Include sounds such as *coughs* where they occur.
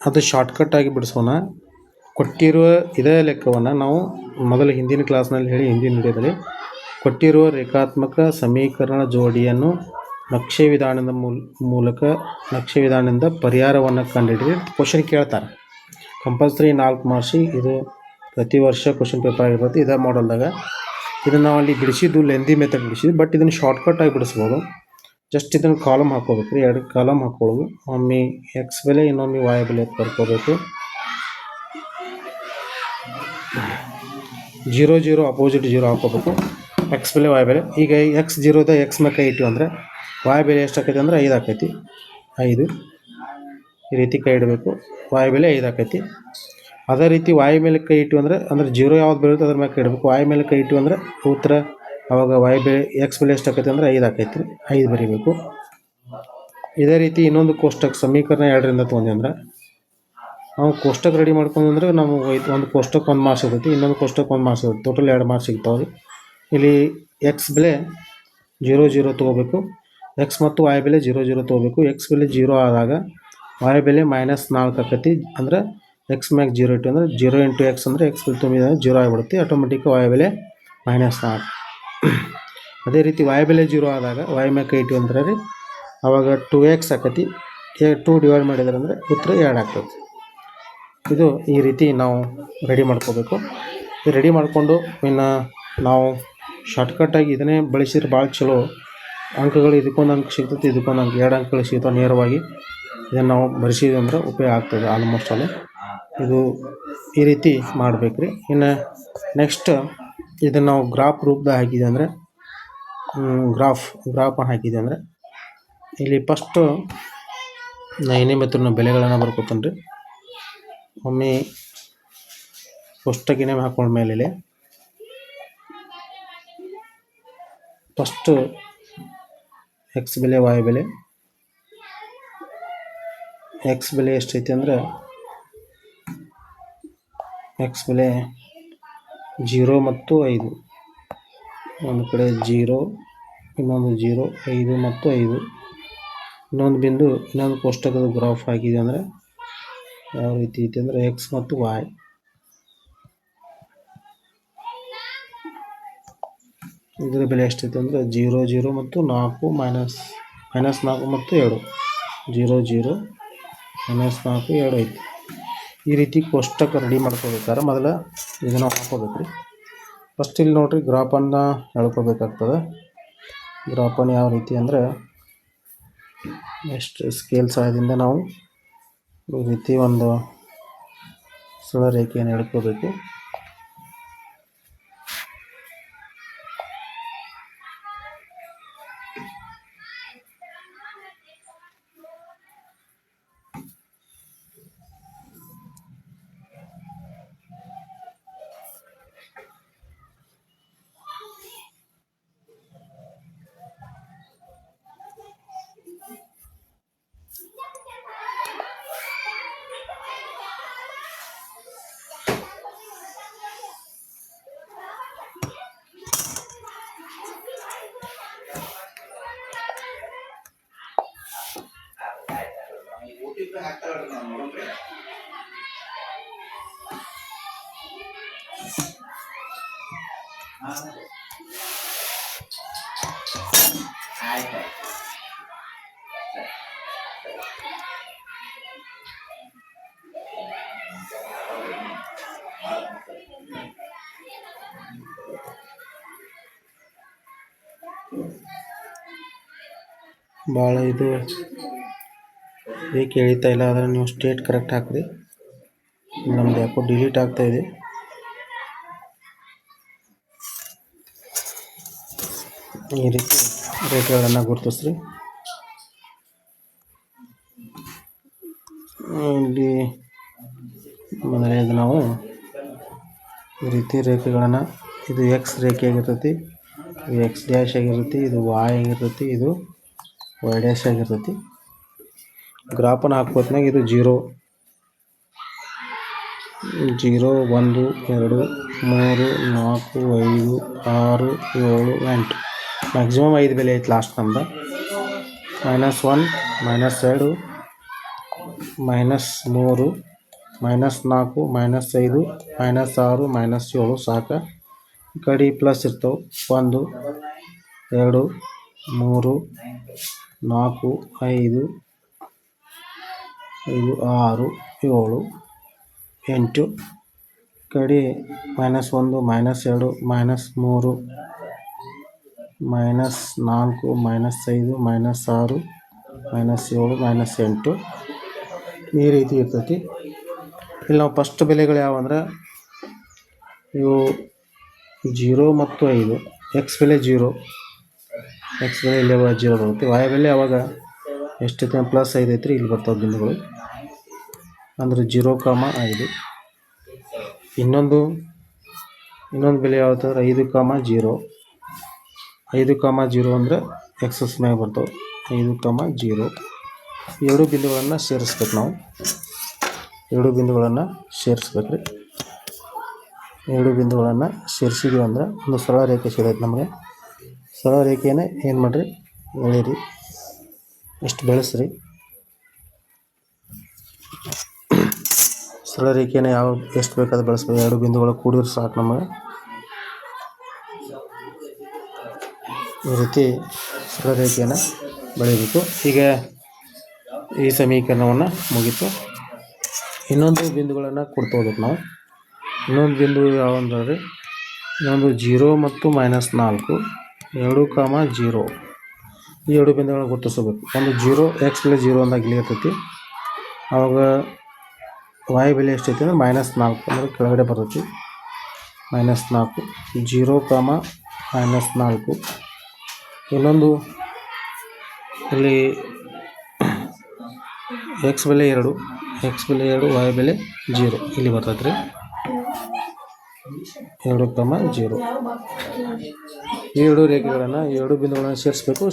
ಅದು ಶಾರ್ಟ್ಕಟ್ ಆಗಿ ಬಿಡಿಸೋಣ. ಕೊಟ್ಟಿರುವ ಇದೇ ಲೆಕ್ಕವನ್ನು ನಾವು ಮೊದಲು ಹಿಂದಿನ ಕ್ಲಾಸ್ನಲ್ಲಿ ಹೇಳಿ ಹಿಂದಿನ ವಿಡಿಯೋದಲ್ಲಿ ಕೊಟ್ಟಿರುವ ರೇಖಾತ್ಮಕ ಸಮೀಕರಣ ಜೋಡಿಯನ್ನು ನಕ್ಷೆ ವಿಧಾನದ ಮೂಲಕ ನಕ್ಷೆ ವಿಧಾನದಿಂದ ಪರಿಹಾರವನ್ನು ಕಂಡುಹಿಡಿದು ಕ್ವಶನ್ ಕೇಳ್ತಾರೆ. ಕಂಪಲ್ಸರಿ ನಾಲ್ಕು ಮಾರ್ಕ್ಸಿಗೆ ಇದು ಪ್ರತಿ ವರ್ಷ ಕ್ವಶನ್ ಪೇಪರ್ ಆಗಿರ್ಬೋದು ಇದೇ ಮಾಡಲ್ದಾಗ ಇದನ್ನು ನಾವು ಅಲ್ಲಿ ಬಿಡಿಸಿದ್ದು ಲೆಂದಿ ಮೆಥಡ್ ಬಿಡಿಸಿದ್ದು ಬಟ್ ಇದನ್ನು ಶಾರ್ಟ್ಕಟ್ ಆಗಿ ಬಿಡಿಸ್ಬೋದು. ಜಸ್ಟ್ ಇದನ್ನು ಕಾಲಮ್ ಹಾಕೋಬೇಕು ರೀ ಎರಡು ಕಾಲಮ್ ಹಾಕೊಳ್ಳೋದು ಒಮ್ಮೆ ಎಕ್ಸ್ ಬೆಲೆ, ಇನ್ನೊಮ್ಮೆ ವಾಯ್ ಬೆಲೆ ಅಂತ ಬರ್ಕೋಬೇಕು. ಜೀರೋ ಜೀರೋ ಅಪೋಸಿಟ್ ಜೀರೋ ಹಾಕೋಬೇಕು ಎಕ್ಸ್ ಬೆಲೆ ವಾಯ್ ಬೆಲೆ. ಈಗ ಎಕ್ಸ್ ಜೀರೋದ ಎಕ್ಸ್ ಮೇಲೆ ಕೈ ಇಟ್ಟು ಅಂದರೆ ವಾಯ್ ಬೆಲೆ ಎಷ್ಟು ಆಕೈತಿ ಅಂದ್ರೆ ಐದು ಆಕೈತಿ. ಐದು. ಈ ರೀತಿ ಕೈ ಇಡಬೇಕು. ವಾಯ್ ಬೆಲೆ ಐದು ಆಕೈತಿ. ಅದೇ ರೀತಿ ವಾಯು ಮೇಲೆ ಕೈ ಇಟ್ಟು ಅಂದರೆ, ಅಂದ್ರೆ ಜೀರೋ ಯಾವ್ದು ಬೀಳುತ್ತೆ ಅದ್ರ ಮೇಲೆ ಕೈ ಇಡಬೇಕು. ವಾಯು ಮೇಲೆ ಕೈ ಇಟ್ಟು ಅಂದರೆ ಉತ್ತರ ಅವಾಗ ವೈ ಬೆಲೆ ಎಕ್ಸ್ ಬೆಲೆ ಎಷ್ಟು ಆಕೈತಿ ಅಂದ್ರೆ ಐದು ಆಕೈತಿ, ಐದು ಬರಿಬೇಕು. ಇದೇ ರೀತಿ ಇನ್ನೊಂದು ಕೋಷ್ಟಕ ಸಮೀಕರಣ ಎರಡರಿಂದ ತೊಗೊಂಡಿ ಅಂದ್ರೆ, ನಾವು ಕೋಷ್ಟಕ ರೆಡಿ ಮಾಡ್ಕೊಂಡ್ರೆ ಐದು ಒಂದು ಕೋಷ್ಟಕ್ಕೆ ಒಂದು ಮಾರ್ಕ್ಸ್ ಇರ್ತೈತಿ ಇನ್ನೊಂದು ಕೋಷ್ಟಕ್ಕೆ ಒಂದು ಮಾರ್ಕ್ಸ್ ಇರುತ್ತೆ ಟೋಟಲ್ ಎರಡು ಮಾರ್ಕ್ಸ್ ಸಿಗ್ತಾವೆ ರೀ. ಇಲ್ಲಿ ಎಕ್ಸ್ ಬೆಲೆ ಜೀರೋ ಜೀರೋ ತೊಗೋಬೇಕು ಎಕ್ಸ್ ಮತ್ತು ವಾಯ್ ಬೆಲೆ ಜೀರೋ ಜೀರೋ ತೊಗೋಬೇಕು ಎಕ್ಸ್ ಬೆಲೆ ಜೀರೋ ಆದಾಗ ವಾಯ್ ಬೆಲೆ ಮೈನಸ್ ನಾಲ್ಕು ಆಕೈತಿ ಅಂದ್ರೆ ಎಕ್ಸ್ ಮ್ಯಾಕ್ ಜೀರೋ ಇಟ್ಟು ಅಂದರೆ ಜೀರೋ ಇಂಟು ಎಕ್ಸ್ ಅಂದರೆ ಎಕ್ಸ್ ಬೆಲೆ ತುಂಬಿದ ಜೀರೋ ಆಗಿಬಿಡುತ್ತೆ ಆಟೋಮೆಟಿಕ್ ವಾಯ್ ಬೆಲೆ ಮೈನಸ್ ನಾಲ್ಕು. ಅದೇ ರೀತಿ ವಾಯ್ ಬೆಲೆ ಜೀರೋ ಆದಾಗ ವಾಯ್ ಮ್ಯಾಗ್ ಕೈ ಅಂದ್ರೆ ರೀ ಅವಾಗ ಟು ಎಕ್ಸ್ ಆಕತಿ. ಟು ಡಿವೈಡ್ ಮಾಡಿದ್ರೆ ಅಂದರೆ ಉತ್ತರ ಎರಡು ಆಗ್ತದೆ. ಇದು ಈ ರೀತಿ ನಾವು ರೆಡಿ ಮಾಡ್ಕೋಬೇಕು. ರೆಡಿ ಮಾಡಿಕೊಂಡು ಇನ್ನು ನಾವು ಶಾರ್ಟ್ಕಟ್ಟಾಗಿ ಇದನ್ನೇ ಬಳಸಿದ್ರೆ ಭಾಳ ಚಲೋ. ಅಂಕಗಳು ಇದಕ್ಕೊಂದು ಅಂಕ ಸಿಗ್ತೈತಿ ಇದಕ್ಕೊಂದು ಅಂಕ. ಎರಡು ಅಂಕಗಳು ಸಿಗ್ತಾವೆ ನೇರವಾಗಿ. ಇದನ್ನು ನಾವು ಬರೆಸಿದ್ವಿ ಅಂದ್ರೆ ಉಪಯೋಗ ಆಗ್ತದೆ ಆಲ್ಮೋಸ್ಟ್ ಆಲ್ ಇದು ಈ ರೀತಿ ಮಾಡ್ಬೇಕು ರೀ ಇನ್ನು ನೆಕ್ಸ್ಟ್ ಇದನ್ನು ನಾವು ಗ್ರಾಫ್ ರೂಪದಲ್ಲಿ ಹಾಕಿದ್ವಿ ಅಂದ್ರೆ ಗ್ರಾಫ್ ಗ್ರಾಫ್ ಹಾಕಿದೆ ಅಂದ್ರೆ, ಇಲ್ಲಿ ಫಸ್ಟು ನಾ ಏನೇ ಬೆಲೆಗಳನ್ನು ಬರ್ಕೊತಾನೆ ಒಮ್ಮೆ ಒಮ್ಮೆ ನೇಮ್ ಹಾಕೊಂಡ ಮೇಲೆ ಫಸ್ಟು ಎಕ್ಸ್ ಬೆಲೆ ವಾಯ್ ಬೆಲೆ. ಎಕ್ಸ್ ಬೆಲೆ ಎಷ್ಟೈತಿ ಅಂದ್ರೆ ಎಕ್ಸ್ ಬೆಲೆ ಜೀರೋ ಮತ್ತು ಐದು. ಒಂದು ಕಡೆ ಜೀರೋ, ಇನ್ನೊಂದು ಜೀರೋ, ಐದು ಮತ್ತು ಐದು. ಇನ್ನೊಂದು ಬಿಂದು, ಇನ್ನೊಂದು ಕೋಷ್ಟಕದ ಗ್ರಾಫ್ ಆಗಿದೆ ಅಂದರೆ ಯಾವ ರೀತಿ ಐತಿ ಅಂದರೆ ಎಕ್ಸ್ ಮತ್ತು ವಾಯ್ ಇದರ ಬೆಲೆ ಎಷ್ಟೈತೆ ಅಂದರೆ ಜೀರೋ ಜೀರೋ ಮತ್ತು ನಾಲ್ಕು ಮೈನಸ್ ಮೈನಸ್ ನಾಲ್ಕು ಮತ್ತು ಎರಡು. ಜೀರೋ ಜೀರೋ ಮೈನಸ್ ನಾಲ್ಕು, ಎರಡು ಐತಿ. ಈ ರೀತಿ ಕೋಷ್ಟಕ ರೆಡಿ ಮಾಡ್ಕೋಬೇಕಾದ್ರೆ ಮೊದಲು ಇದನ್ನು ಹಾಕೋಬೇಕು ರೀ ಫಸ್ಟ್ ಇಲ್ಲಿ ನೋಡಿರಿ, ಗ್ರಾಪನ್ನು ಎಳ್ಕೋಬೇಕಾಗ್ತದೆ. ಗ್ರಾಪನ್ ಯಾವ ರೀತಿ ಅಂದರೆ ನೆಕ್ಸ್ಟ್ ಸ್ಕೇಲ್ ಸಹಾಯದಿಂದ ನಾವು ಈ ರೀತಿ ಒಂದು ಸುಳ ರೇಖೆಯನ್ನು ಎಳ್ಕೋಬೇಕು. ಭಾಳ ಇದು. ಏಕೆ ಎಳಿತಾ ಇಲ್ಲ ಆದರೆ ನೀವು ಸ್ಟೇಟ್ ಕರೆಕ್ಟ್ ಹಾಕಿರಿ ನಮ್ದು ಯಾಕೋ ಡಿಲೀಟ್ ಆಗ್ತಾ ಇದೆ. ಈ ರೀತಿ ರೇಖೆಗಳನ್ನು ಗುರುತಿಸ್ರಿ. ಇಲ್ಲಿ ಮೊದಲನೇದು ನಾವು ಈ ರೀತಿ ರೇಖೆಗಳನ್ನು ಇದು ಎಕ್ಸ್ ರೇಖೆ ಆಗಿರ್ತೈತಿ, ಇದು ಎಕ್ಸ್ ಡ್ಯಾಶ್ ಆಗಿರ್ತೈತಿ, ಇದು ವಾಯ್ ಆಗಿರ್ತೈತಿ, ಇದು ವೈ ಡ್ಯಾಶ್ ಆಗಿರ್ತೈತಿ. ಗ್ರಾಫನ್ನು ಹಾಕೋತ್ನಾಗ ಇದು ಜೀರೋ. ಜೀರೋ, ಒಂದು, ಎರಡು, ಮೂರು, ನಾಲ್ಕು, ಐದು, ಆರು, ಏಳು, ಎಂಟು. ಮ್ಯಾಕ್ಸಿಮಮ್ ಐದು ಬೆಲೆ ಐತೆ ಲಾಸ್ಟ್ ನಮ್ದು. ಮೈನಸ್ ಒನ್ ಮೈನಸ್ ಎರಡು ಮೈನಸ್ ಮೂರು ಮೈನಸ್ ನಾಲ್ಕು ಮೈನಸ್ ಐದು ಮೈನಸ್ ಆರು ಮೈನಸ್ ಏಳು ಸಾಕ. ಈ ಕಡೆ ಪ್ಲಸ್ ಇರ್ತವೆ. ಒಂದು, ಎರಡು, ಮೂರು, ನಾಲ್ಕು, ಐದು ಐದು, ಆರು, ಏಳು, ಎಂಟು ಕಡೆ ಮೈನಸ್ ಒಂದು, ಮೈನಸ್ ಎರಡು, ಮೈನಸ್ ಮೂರು, ಮೈನಸ್ ನಾಲ್ಕು, ಮೈನಸ್ ಐದು, ಮೈನಸ್ ಆರು, ಮೈನಸ್ ಏಳು, ಮೈನಸ್ ಎಂಟು. ಈ ರೀತಿ ಇರ್ತೈತಿ. ಇಲ್ಲಿ ನಾವು ಫಸ್ಟ್ ಬೆಲೆಗಳು ಯಾವಂದ್ರೆ ಇವು ಜೀರೋ ಮತ್ತು ಐದು. ಎಕ್ಸ್ ಬೆಲೆ ಜೀರೋ. ಎಕ್ಸ್ ಬೆಲೆ ಇಲ್ಲಿ ಯಾವಾಗ ಜೀರೋ ಬರುತ್ತೆ. ವಾಯು ಬೆಲೆ ಅವಾಗ ಎಷ್ಟೈತೆ ಪ್ಲಸ್ ಐದು ಐತ್ರಿ ಇಲ್ಲಿ ಬರ್ತಾವೆ ಬಿಂದುಗಳು ಅಂದರೆ ಜೀರೋ ಕಾಮ ಐದು. ಇನ್ನೊಂದು ಇನ್ನೊಂದು ಬೆಲೆ ಯಾವತ್ತಂದ್ರೆ ಐದು ಕಾಮ ಜೀರೋ ಐದು ಕಾಮ ಜೀರೋ ಅಂದರೆ ಎಕ್ಸಸ್ ಮ್ಯಾಗ ಬರ್ತಾವೆ. ಐದು ಕಾಮ ಜೀರೋ ಎರಡು ಬಿಂದುಗಳನ್ನು ಸೇರಿಸ್ಬೇಕು ನಾವು. ಎರಡು ಬಿಂದುಗಳನ್ನು ಸೇರಿಸ್ಬೇಕು ರೀ ಎರಡು ಬಿಂದುಗಳನ್ನು ಸೇರಿಸಿದ್ವಿ ಅಂದ್ರೆ ಒಂದು ಸರಳ ರೇಖೆ ಸಿಗೈತೆ ನಮಗೆ. ಸರಳ ರೇಖೆಯೇ ಏನು ಮಾಡಿರಿ? ಎಳೀರಿ ಇಷ್ಟು ಬೆಳೆಸ್ರಿ. ಸರಳ ರೇಖೆನ ಯಾವ ಎಷ್ಟು ಬೇಕಾದ್ರೆ ಬೆಳೆಸ್ಬೇಕು ಎರಡು ಬಿಂದುಗಳು ಕೂಡಿದ್ರೆ ಸಾಕು ನಮಗೆ. ಈ ರೀತಿ ಸರಳ ರೇಖೆಯನ್ನು ಬೆಳಿಬೇಕು ಈಗ ಈ ಸಮೀಕರಣವನ್ನು ಮುಗೀತು. ಇನ್ನೊಂದು ಬಿಂದುಗಳನ್ನು ಕೊಡ್ತೋದಕ್ಕೆ ನಾವು. ಇನ್ನೊಂದು ಬಿಂದು ಯಾವಂದ್ರೆ, ಇನ್ನೊಂದು ಜೀರೋ ಮತ್ತು ಮೈನಸ್ ನಾಲ್ಕು. ಎರಡು ಕಾಮ ಜೀರೋ. ಈ ಎರಡು ಬಿಂದುಗಳನ್ನು ಗುರುತಿಸಬೇಕು ಒಂದು ಜೀರೋ ಎಕ್ಸ್ ಬೆಲೆ ಜೀರೋ ಅಂದಾಗ ಇಲ್ಲಿ ಇರ್ತೈತಿ. ಆವಾಗ ವಾಯ್ ಬೆಲೆ ಎಷ್ಟೈತಿ ಅಂದರೆ ಮೈನಸ್ ನಾಲ್ಕು ಅಂದರೆ ಕೆಳಗಡೆ ಬರ್ತೈತಿ. ಮೈನಸ್ ನಾಲ್ಕು, ಜೀರೋ ಕಾಮ ಮೈನಸ್ ನಾಲ್ಕು. ಇನ್ನೊಂದು ಇಲ್ಲಿ *coughs* ಎಕ್ಸ್ ಬೆಲೆ ಎರಡು ಎಕ್ಸ್ ಬೆಲೆ ಎರಡು ವಾಯ್ ಬೆಲೆ ಜೀರೋ ಇಲ್ಲಿ ಬರ್ತೈತೆ ರೀ ಎರಡು ಕಾಮ ಜೀರೋ. ಎರಡು ರೇಖೆಗಳನ್ನು ಎರಡು ಬಿಂದುಗಳನ್ನು ಸೇರಿಸ್ಬೇಕು.